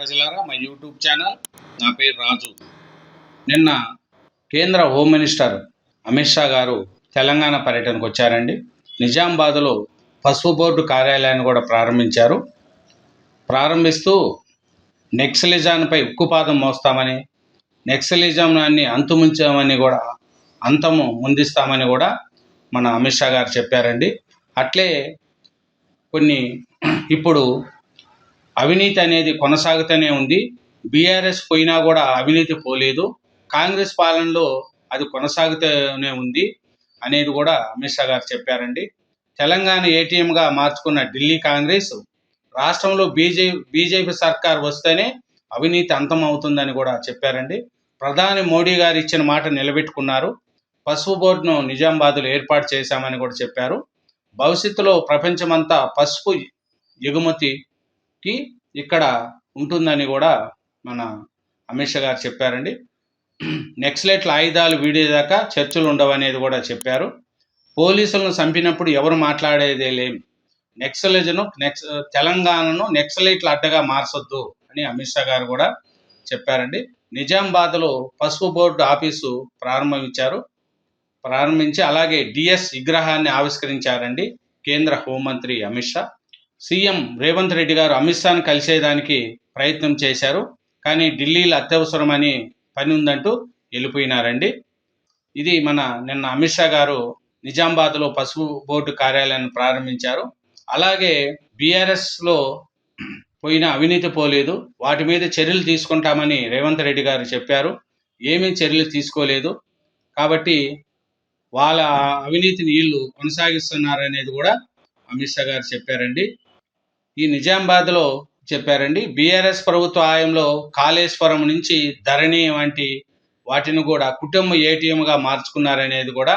ప్రజలారా మా YouTube channel నా పేరు రాజు. నిన్న కేంద్ర హోమ్ మినిస్టర్ అమిత్ షా గారు తెలంగాణ పర్యటనకు వచ్చారండి. నిజామాబాద్లో పసుపు బోర్డు కార్యాలయాన్ని కూడా ప్రారంభించారు. ప్రారంభిస్తూ నెక్సలిజాన్పై ఉక్కుపాదం మోస్తామని నెక్సలిజాన్ని అంతుముంచామని కూడా అంతము ముందిస్తామని కూడా మన అమిత్ షా గారు చెప్పారండి. అట్లే కొన్ని ఇప్పుడు అవినీతి అనేది కొనసాగుతూనే ఉంది. బీఆర్ఎస్ పోయినా కూడా అవినీతి పోలేదు. కాంగ్రెస్ పాలనలో అది కొనసాగుతూనే ఉంది అనేది కూడా అమిత్ షా గారు చెప్పారండి. తెలంగాణ ఏటీఎంగా మార్చుకున్న ఢిల్లీ కాంగ్రెస్ రాష్ట్రంలో బీజే బీజేపీ సర్కార్ వస్తేనే అవినీతి అంతం అవుతుందని కూడా చెప్పారండి. ప్రధాని మోడీ గారు ఇచ్చిన మాట నిలబెట్టుకున్నారు. పసుపు బోర్డును నిజామాబాద్లో ఏర్పాటు చేశామని కూడా చెప్పారు. భవిష్యత్తులో ప్రపంచమంతా పసుపు ఎగుమతికి ఇక్కడ ఉంటుందని కూడా మన అమిత్ షా గారు చెప్పారండి. నెక్స్లెట్ల ఆయుధాలు వీడేదాకా చర్చలు ఉండవనేది కూడా చెప్పారు. పోలీసులను చంపినప్పుడు ఎవరు మాట్లాడేదే లేం. నెక్సలిజను నెక్స్ తెలంగాణను నెక్సలైట్ల అడ్డగా మార్చొద్దు అని అమిత్ షా గారు కూడా చెప్పారండి. నిజామాబాద్లో పసుపు బోర్డు ఆఫీసు ప్రారంభించారు. ప్రారంభించి అలాగే డిఎస్ విగ్రహాన్ని ఆవిష్కరించారండి కేంద్ర హోంమంత్రి అమిత్ షా. సీఎం రేవంత్ రెడ్డి గారు అమిత్ షాను కలిసేదానికి ప్రయత్నం చేశారు. కానీ ఢిల్లీలో అత్యవసరమని పని ఉందంటూ వెళ్ళిపోయినారండి. ఇది మన నిన్న అమిత్ షా గారు నిజామాబాద్లో పసుపు బోర్డు కార్యాలయాన్ని ప్రారంభించారు. అలాగే బీఆర్ఎస్లో పోయిన అవినీతి పోలేదు. వాటి మీద చర్యలు తీసుకుంటామని రేవంత్ రెడ్డి గారు చెప్పారు. ఏమీ చర్యలు తీసుకోలేదు. కాబట్టి వాళ్ళ అవినీతిని వీళ్ళు కొనసాగిస్తున్నారనేది కూడా అమిత్ షా గారు చెప్పారండి. ఈ నిజామాబాద్లో చెప్పారండి. బీఆర్ఎస్ ప్రభుత్వ హయాంలో కాళేశ్వరం నుంచి ధరణి వంటి వాటిని కూడా కుటుంబ ఏటీఎంగా మార్చుకున్నారనేది కూడా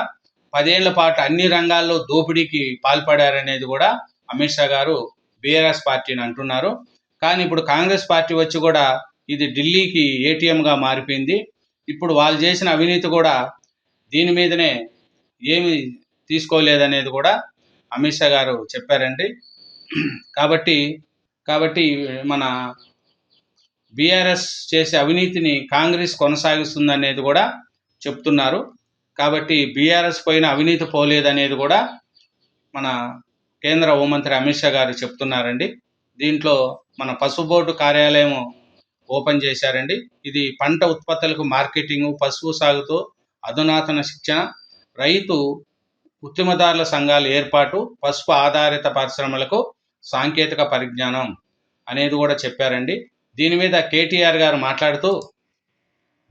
పదేళ్ళ పాటు అన్ని రంగాల్లో దోపిడీకి పాల్పడారనేది కూడా అమిత్ షా గారు బీఆర్ఎస్ పార్టీని అంటున్నారు. కానీ ఇప్పుడు కాంగ్రెస్ పార్టీ వచ్చి కూడా ఇది ఢిల్లీకి ఏటీఎంగా మారిపోయింది. ఇప్పుడు వాళ్ళు చేసిన అవినీతి కూడా దీని మీదనే ఏమి తీసుకోలేదనేది కూడా అమిత్ షా గారు చెప్పారండి. కాబట్టి కాబట్టి మన బీఆర్ఎస్ చేసే అవినీతిని కాంగ్రెస్ కొనసాగిస్తుందనేది కూడా చెప్తున్నారు. కాబట్టి బీఆర్ఎస్ పైన అవినీతి పోలేదనేది కూడా మన కేంద్ర హోంమంత్రి అమిత్ షా గారు చెప్తున్నారండి. దీంట్లో మన పసుపు బోర్డు కార్యాలయం ఓపెన్ చేశారండి. ఇది పంట ఉత్పత్తులకు మార్కెటింగ్ పసుపు సాగుతో అధునాతన శిక్షణ రైతు ఉద్యమదారుల సంఘాల ఏర్పాటు పసుపు ఆధారిత పరిశ్రమలకు సాంకేతిక పరిజ్ఞానం అనేది కూడా చెప్పారండి. దీని మీద కేటీఆర్ గారు మాట్లాడుతూ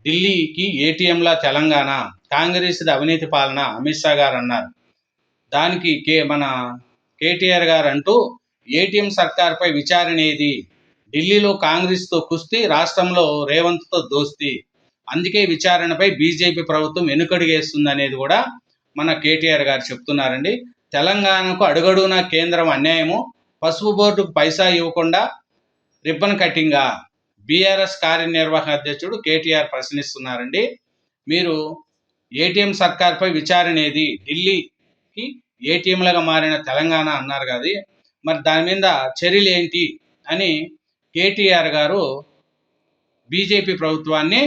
ఢిల్లీకి ఏటీఎంలా తెలంగాణ కాంగ్రెస్ అవినీతి పాలన అమిత్ షా గారు అన్నారు. దానికి కే మన కేటీఆర్ గారు అంటూ ఏటీఎం సర్కార్పై విచారణ ఏది? ఢిల్లీలో కాంగ్రెస్తో కుస్తీ రాష్ట్రంలో రేవంత్తో దోస్తీ. అందుకే విచారణపై బీజేపీ ప్రభుత్వం వెనుకడుగేస్తుంది అనేది కూడా మన కేటీఆర్ గారు చెప్తున్నారండి. తెలంగాణకు అడుగడుగున కేంద్రం అన్యాయము పసుపు బోర్డుకు పైసా ఇవ్వకుండా రిబ్బన్ కటింగా బీఆర్ఎస్ కార్యనిర్వాహక అధ్యక్షుడు కేటీఆర్ ప్రశ్నిస్తున్నారండి. మీరు ఏటీఎం సర్కార్పై విచారణ ఏది ఢిల్లీకి ఏటీఎంలుగా మారిన తెలంగాణ అన్నారు కదా. మరి దాని మీద చర్యలు ఏంటి అని కేటీఆర్ గారు బీజేపీ ప్రభుత్వాన్ని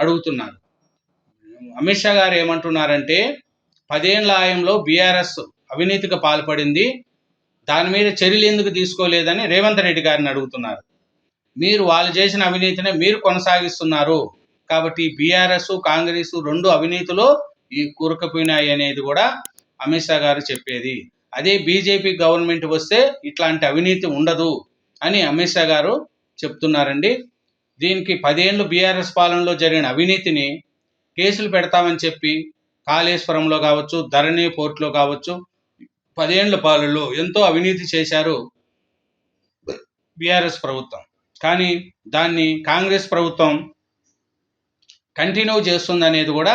అడుగుతున్నారు. అమిత్ షా గారు ఏమంటున్నారంటే పదేళ్ళ ఆయంలో బీఆర్ఎస్ అవినీతికి పాల్పడింది. దాని మీద చర్యలు ఎందుకు తీసుకోలేదని రేవంత్ రెడ్డి గారిని అడుగుతున్నారు. మీరు వాళ్ళు చేసిన అవినీతిని మీరు కొనసాగిస్తున్నారు. కాబట్టి బీఆర్ఎస్ కాంగ్రెస్ రెండు అవినీతిలో ఈ కూరుకుపోయినాయి అనేది కూడా అమిత్ షా గారు చెప్పేది. అదే బీజేపీ గవర్నమెంట్ వస్తే ఇట్లాంటి అవినీతి ఉండదు అని అమిత్ షా గారు చెప్తున్నారండి. దీనికి పదేళ్ళు బీఆర్ఎస్ పాలనలో జరిగిన అవినీతిని కేసులు పెడతామని చెప్పి కాళేశ్వరంలో కావచ్చు ధరణి పోర్టులో కావచ్చు పదేళ్ళ పాలనలో ఎంతో అవినీతి చేశారు బీఆర్ఎస్ ప్రభుత్వం. కానీ దాన్ని కాంగ్రెస్ ప్రభుత్వం కంటిన్యూ చేస్తుందనేది కూడా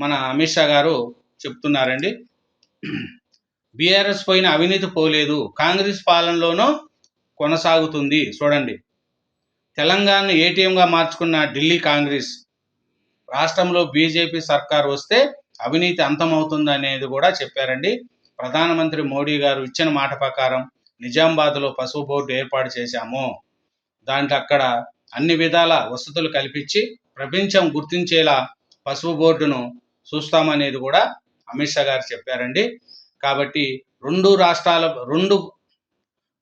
మన అమిత్ షా గారు చెప్తున్నారండి. బీఆర్ఎస్ పోయిన అవినీతి పోలేదు. కాంగ్రెస్ పాలనలోనూ కొనసాగుతుంది. చూడండి. తెలంగాణ ఏటీఎంగా మార్చుకున్న ఢిల్లీ కాంగ్రెస్ రాష్ట్రంలో బీజేపీ సర్కార్ వస్తే అవినీతి అంతమవుతుంది అనేది కూడా చెప్పారండి. ప్రధానమంత్రి మోడీ గారు ఇచ్చిన మాట ప్రకారం నిజామాబాద్లో పసుపు బోర్డు ఏర్పాటు చేశాము. దాంట్లో అక్కడ అన్ని విధాల వసతులు కల్పించి ప్రపంచం గుర్తించేలా పసుపు బోర్డును చూస్తామనేది కూడా అమిత్ షా గారు చెప్పారండి. కాబట్టి రెండు రాష్ట్రాల రెండు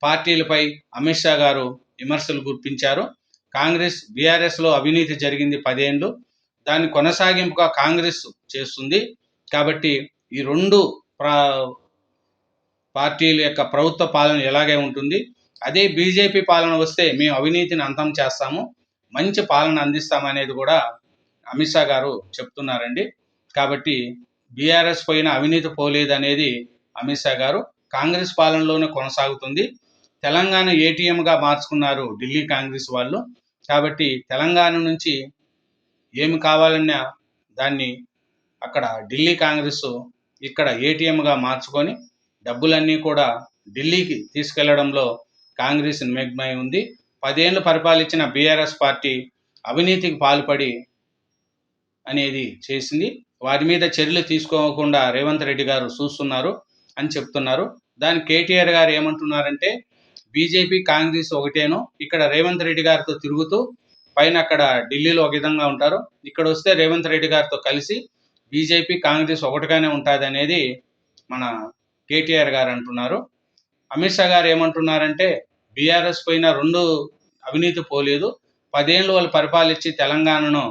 పార్టీలపై అమిత్ షా గారు విమర్శలు గుర్తించారు కాంగ్రెస్ బీఆర్ఎస్లో అవినీతి జరిగింది పదేండ్లు. దాని కొనసాగింపుగా కాంగ్రెస్ చేస్తుంది. కాబట్టి ఈ రెండు ప్రా పార్టీల యొక్క ప్రభుత్వ పాలన ఎలాగే ఉంటుంది? అదే బీజేపీ పాలన వస్తే మేము అవినీతిని అంతం చేస్తాము మంచి పాలన అందిస్తామనేది కూడా అమిత్ షా గారు చెప్తున్నారండి. కాబట్టి బీఆర్ఎస్ పోయిన అవినీతి పోలేదు అనేది అమిత్ షా గారు. కాంగ్రెస్ పాలనలోనే కొనసాగుతుంది. తెలంగాణ ఏటీఎంగా మార్చుకున్నారు ఢిల్లీ కాంగ్రెస్ వాళ్ళు. కాబట్టి తెలంగాణ నుంచి ఏమి కావాలన్నా దాన్ని అక్కడ ఢిల్లీ కాంగ్రెస్ ఇక్కడ ఏటీఎంగా మార్చుకొని డబ్బులన్నీ కూడా ఢిల్లీకి తీసుకెళ్ళడంలో కాంగ్రెస్ నిమగ్నమై ఉంది. పదేళ్ళు పరిపాలించిన బీఆర్ఎస్ పార్టీ అవినీతికి పాల్పడి అనేది చేసింది. వారి మీద చర్యలు తీసుకోకుండా రేవంత్ రెడ్డి గారు చూస్తున్నారు అని చెప్తున్నారు. దాని కేటీఆర్ గారు ఏమంటున్నారంటే బీజేపీ కాంగ్రెస్ ఒకటేను ఇక్కడ రేవంత్ రెడ్డి గారితో తిరుగుతూ పైన అక్కడ ఢిల్లీలో ఒక విధంగా ఉంటారు. ఇక్కడ వస్తే రేవంత్ రెడ్డి గారితో కలిసి బీజేపీ కాంగ్రెస్ ఒకటిగానే ఉంటుంది అనేది మన కేటీఆర్ గారు అంటున్నారు. అమిత్ షా గారు ఏమంటున్నారంటే బీఆర్ఎస్ పైన రెండు అవినీతి పోలేదు. పదేళ్ళు వాళ్ళు పరిపాలించి తెలంగాణను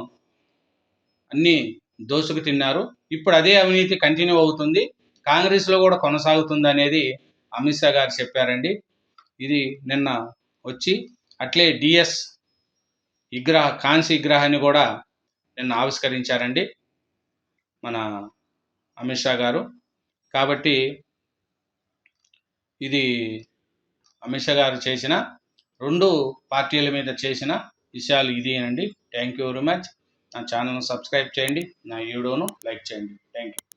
అన్ని దోసుకు తిన్నారు. ఇప్పుడు అదే అవినీతి కంటిన్యూ అవుతుంది. కాంగ్రెస్లో కూడా కొనసాగుతుంది అనేది అమిత్ షా గారు చెప్పారండి. ఇది నిన్న వచ్చి అట్లే డిఎస్ విగ్రహ కాంసి విగ్రహాన్ని కూడా నిన్న ఆవిష్కరించారండి మన అమిత్ షా గారు. కాబట్టి ఇది అమిత్ షా గారు చేసిన రెండు పార్టీల మీద చేసిన విషయాలు ఇది అండి థ్యాంక్ యూ వెరీ మచ్ నా ఛానల్ను సబ్స్క్రైబ్ చేయండి. నా వీడియోను లైక్ చేయండి. Thank you